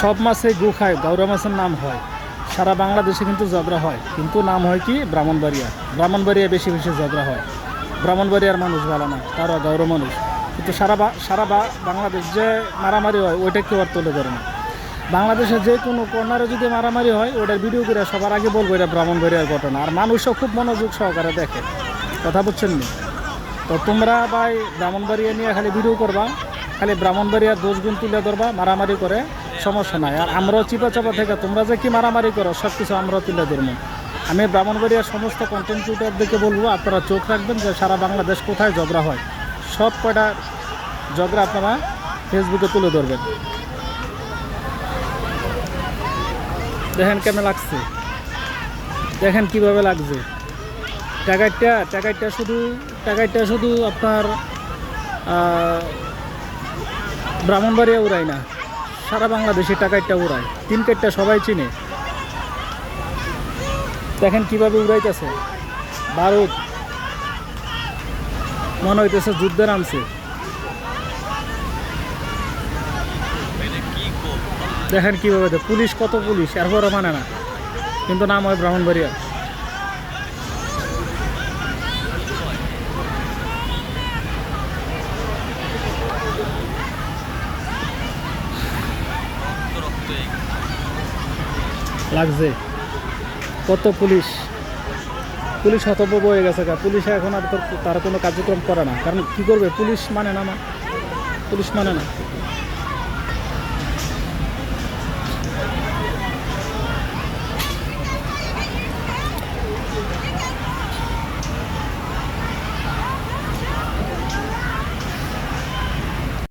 সব মাছে গু খায় গাউরা মাছের নাম হয়। সারা বাংলাদেশে কিন্তু ঝগড়া হয়। কিন্তু নাম হয় কি? ব্রাহ্মণবাড়িয়া। ব্রাহ্মণবাড়িয়া বেশি বেশি ঝগড়া হয়। ব্রাহ্মণবাড়িয়ার মানুষ ভালো না, তারা গাউর মানুষ। কিন্তু সারা সারা বাংলাদেশ যে মারামারি হয়, ওইটা কেউ আর তুলে ধরে না। বাংলাদেশের যে কোনো কর্নারে যদি মারামারি হয়, ওটার ভিডিও করে সবার আগে বলব, এটা ব্রাহ্মণবাড়িয়ার ঘটনা। আর মানুষও খুব মনোযোগ সহকারে দেখে। কথা বুঝছেন নি? তো তোমরা ভাই ব্রাহ্মণবাড়িয়া নিয়ে খালি ভিডিও করবা, খালি ব্রাহ্মণবাড়িয়ার দোষ গুণ তুলে ধরবা, মারামারি করে। সমস্যা নাই। আর আমরাও চিপা চাপা থেকে, তোমরা যে কি মারামারি করো সব কিছু আমরাও তুলে ধরবো। আমি ব্রাহ্মণবাড়িয়ার সমস্ত কন্টেন্ট ক্রিয়েটারদেরকে বলব, আপনারা চোখ রাখবেন যে সারা বাংলাদেশ কোথায় ঝগড়া হয়। সব কয়টা ঝগড়া আপনারা ফেসবুকে তুলে ধরবেন। দেখেন কেমন লাগছে? দেখেন কীভাবে লাগছে। টাকারটা টাকারটা শুধু টাকারটা শুধু আপনার ব্রাহ্মণবাড়িয়া উড়ায় না। সারা বাংলাদেশে টাকারটা উড়ায়। তিন কাঠটা সবাই চিনে। দেখেন কীভাবে উড়াইতেছে। বারুদ। মনে হইতেছে যুদ্ধে নামছে। দেখেন কীভাবে পুলিশ কত পুলিশ, এরপরও মানে না। কিন্তু নাম হয় ব্রাহ্মণবাড়িয়া লাগছে। কত পুলিশ? পুলিশ হতভম্ব হয়ে গেছে পুলিশে এখন আর তার কোনো কার্যক্রম করে না। কারণ কি করবে? পুলিশ মানে না পুলিশ মানে না।